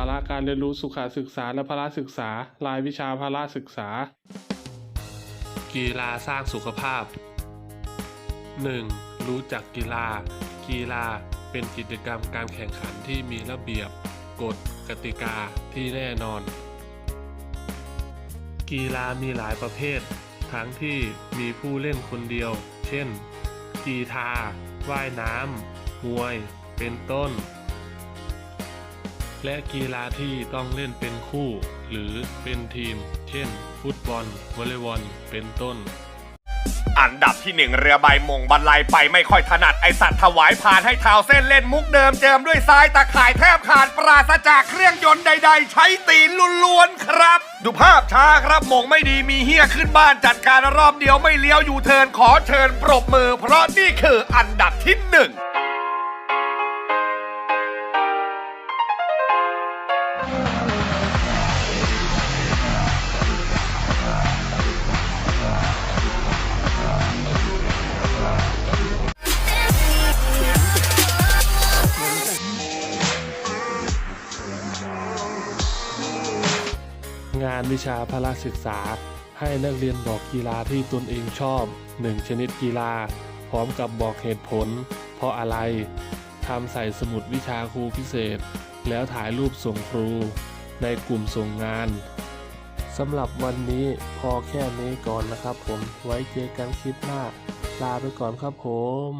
าระการเรียนรู้สุขศึกษาและพละศึกษา รายวิชาพละศึกษา กีฬาสร้างสุขภาพ 1. รู้จักกีฬา กีฬาเป็นกิจกรรมการแข่งขันที่มีระเบียบ กฎกติกาที่แน่นอน กีฬามีหลายประเภท ทั้งที่มีผู้เล่นคนเดียว เช่น กีฬาว่ายน้ำมวย เป็นต้น และกีฬาที่ต้องเล่นเป็นคู่ หรือเป็นทีม เช่น ฟุตบอลวอลเลย์บอลเป็นต้น อันดับที่หนึ่งเรือใบมงบรรลัยไปไม่ค่อยถนัดไอสัตว์ถวายผ่านให้เท้าเส้นเล่นมุกเดิมเจิมด้วยทรายตะข่ายแทบขาดปราศจากเครื่องยนต์ใด ๆ ใช้ตีนล้วนๆครับ ดูภาพช้าครับมงไม่ดีมีเฮี้ยขึ้นบ้านจัดการรอบเดียวไม่เลี้ยวอยู่เทินขอเชิญปรบมือ เพราะนี่คืออันดับที่หนึ่ง งานวิชาพละศึกษา ให้นักเรียนบอกกีฬาที่ตนเองชอบ 1 ชนิดกีฬา พร้อมกับบอกเหตุผล เพราะอะไรทำใส่สมุดวิชาครูพิเศษ แล้วถ่ายรูปส่งครู ในกลุ่มส่งงานสำหรับวันนี้พอแค่นี้ก่อนนะครับผมไว้เจอกันคลิปหน้า ลาไปก่อนครับผม